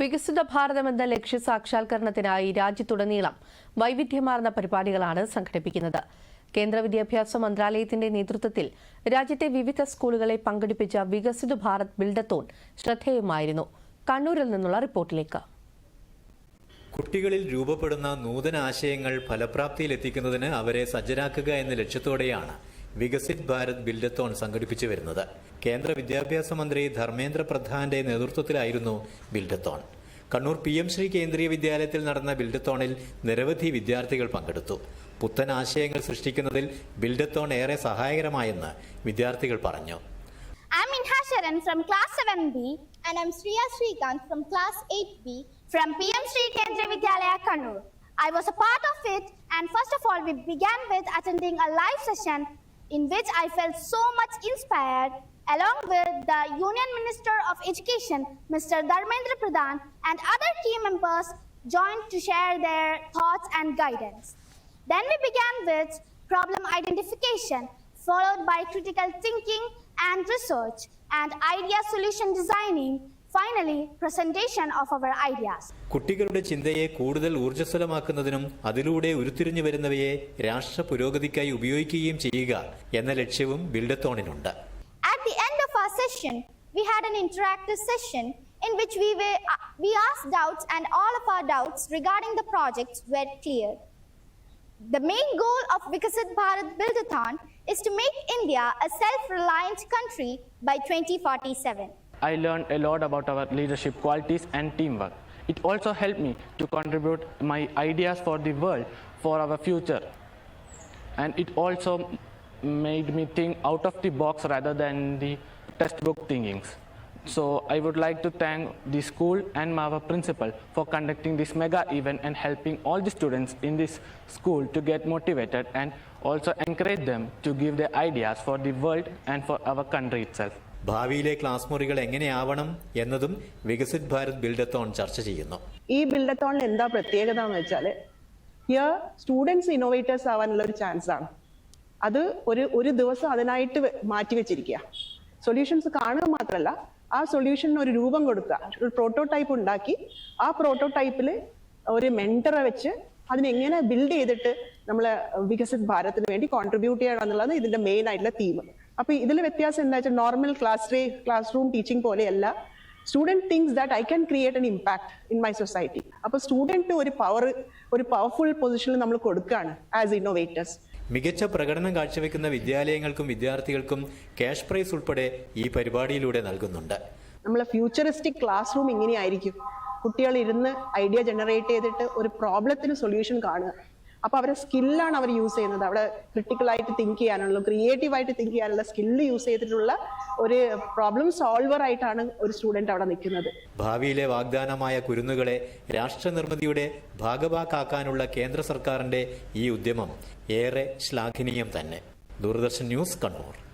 വികസിത ഭാരതം എന്ന ലക്ഷ്യ സാക്ഷാത്കരണത്തിനായി രാജ്യത്തുടനീളം വൈവിധ്യമാർന്ന പരിപാടികളാണ് സംഘടിപ്പിക്കുന്നത്. കേന്ദ്ര വിദ്യാഭ്യാസ മന്ത്രാലയത്തിന്റെ നേതൃത്വത്തിൽ രാജ്യത്തെ വിവിധ സ്കൂളുകളെ പങ്കെടുപ്പിച്ച വികസിത ഭാരത് ബിൽഡത്തോൺ ശ്രദ്ധേയമായിരുന്നു. കണ്ണൂരിൽ നിന്നുള്ള റിപ്പോർട്ടിലേക്ക്. കുട്ടികളിൽ രൂപപ്പെടുന്ന നൂതന ആശയങ്ങൾ ഫലപ്രാപ്തിയിലെത്തിക്കുന്നതിന് അവരെ സജ്ജരാക്കുക എന്ന ലക്ഷ്യത്തോടെയാണ് വികസിത് ഭാരത് ബിൽഡത്തോൺ സംഘടിപ്പിച്ചു വരുന്നത് കേന്ദ്ര വിദ്യാഭ്യാസ മന്ത്രി ധർമ്മേന്ദ്ര പ്രധാന്റെ നേതൃത്വത്തിലായിരുന്നു buildathon Kannur P M Shri Kendriya വിദ്യാലയത്തിൽ നടന്ന ബിൽഡത്തോണിൽ നിരവധി വിദ്യാർത്ഥികൾ പങ്കെടുത്തു പുത്തൻ ആശയങ്ങൾ സൃഷ്ടിക്കുന്നതിൽ ബിൽഡത്തോൺ ഏറെ സഹായകരമായെന്ന് വിദ്യാർത്ഥികൾ പറഞ്ഞു I'm Inha Sharan from class 7B And I'm Sriya Srikant from class 8B. from PM Sri Kendriya Vidyalaya Kannur. I was a part of it and first of all we began with attending a live session in which I felt so much inspired along with the Union Minister of Education Mr. Dharmendra Pradhan and other key members joined to share their thoughts and guidance. Then we began with problem identification followed by critical thinking and research and idea solution designing finally presentation of our ideas കുട്ടികളുടെ ചിന്തയെ കൂടുതൽ ഊർജ്ജസ്വലമാക്കുന്നതിനും അതിലൂടെ ഉരുത്തിരിഞ്ഞു വരുന്നവയെ രാഷ്ട്ര പുരോഗതിക്കായി ഉപയോഗിക്കുകയും ചെയ്യുക എന്ന ലക്ഷ്യവും ബിൽഡത്തോണിനുണ്ട് at the end of our session we had an interactive session in which we were uh, we asked doubts and all of our doubts regarding the projects were cleared the main goal of Vikasit Bharat Buildathon is to make India a self-reliant country by 2047 I learned a lot about our leadership qualities and teamwork. It also helped me to contribute my ideas for the world, for our future. And it also made me think out of the box rather than the textbook thinkings. So I would like to thank the school and our principal for conducting this mega event and helping all the students in this school to get motivated and also encourage them to give their ideas for the world and for our country itself. ഭാവിയിലെ class മുറികൾ എങ്ങനെയാവണം എന്നതും Viksit Bharat buildathon ചർച്ച ചെയ്യുന്നു. ഈ ബിൽഡത്തോണിൽ എന്താ പ്രത്യേകത എന്ന് വെച്ചാൽ ഹിയർ സ്റ്റുഡൻസ് ഇന്നോവേറ്റേഴ്സ് ആവാനുള്ള ഒരു ചാൻസ് ആണ് അത് ഒരു ഒരു ദിവസം അതിനായിട്ട് മാറ്റിവെച്ചിരിക്കുക മാറ്റി വെച്ചിരിക്കുക സൊല്യൂഷൻസ് കാണുക മാത്രമല്ല ആ സൊല്യൂഷന് ഒരു രൂപം കൊടുക്കുക ഒരു പ്രോട്ടോടൈപ്പ് ഉണ്ടാക്കി ആ പ്രോട്ടോടൈപ്പിൽ ഒരു മെന്ററെ വെച്ച് അതിനെങ്ങനെ ബിൽഡ് ചെയ്തിട്ട് നമ്മൾ വികസിത് ഭാരത്തിന് വേണ്ടി കോൺട്രിബ്യൂട്ട് ചെയ്യണം എന്നുള്ളത് ഇതിന്റെ മെയിൻ ആയിട്ടുള്ള തീം അപ്പൊ ഇതിൽ വ്യത്യാസം എന്താ വെച്ചാൽ നോർമൽ ക്ലാസ് റേ ക്ലാസ് റൂം ടീച്ചിങ് പോലെയല്ല. Student things that I can create an impact in my society അപ്പോൾ സ്റ്റുഡന്റ് ഒരു പവർ ഒരു പവർഫുൾ പൊസിഷനിൽ നമ്മൾ കൊടുക്കുകയാണ് ആസ് ഇന്നോവേറ്റേഴ്സ് മികച്ച പ്രകടനം കാഴ്ചവെക്കുന്ന വിദ്യാലയങ്ങൾക്കും വിദ്യാർത്ഥികൾക്കും ക്യാഷ് പ്രൈസ് ഉൾപ്പെടെ ഈ പരിപാടിയിലൂടെ നൽകുന്നുണ്ട്. നമ്മളെ ഫ്യൂച്ചറിസ്റ്റിക് ക്ലാസ് റൂം ഇങ്ങനെയായിരിക്കും. കുട്ടികൾ ഇരുന്ന് ഐഡിയ ജനറേറ്റ് ചെയ്തിട്ട് ഒരു പ്രോബ്ലത്തിന് സൊല്യൂഷൻ കാണുക. അപ്പൊ അവരെ സ്കില്ലാണ് അവർ യൂസ് ചെയ്യുന്നത്. അവിടെ ക്രിട്ടിക്കലായിട്ട് തിങ്ക് ചെയ്യാനുള്ള ക്രിയേറ്റീവായിട്ട് തിങ്ക് ചെയ്യാനുള്ള സ്കില്ല് യൂസ് ചെയ്തിട്ടുള്ള ഒരു പ്രോബ്ലം സോൾവർ ആയിട്ടാണ് ഒരു സ്റ്റുഡന്റ് അവിടെ നിൽക്കുന്നത്. ഭാവിയിലെ വാഗ്ദാനമായ കുരുന്നുകളെ രാഷ്ട്രനിർമ്മിതിയുടെ ഭാഗഭാക്കാക്കാനുള്ള കേന്ദ്ര സർക്കാരിന്റെ ഈ ഉദ്യമം ഏറെ ശ്ലാഘനീയം തന്നെ. ദൂരദർശൻ ന്യൂസ് കണ്ണൂർ.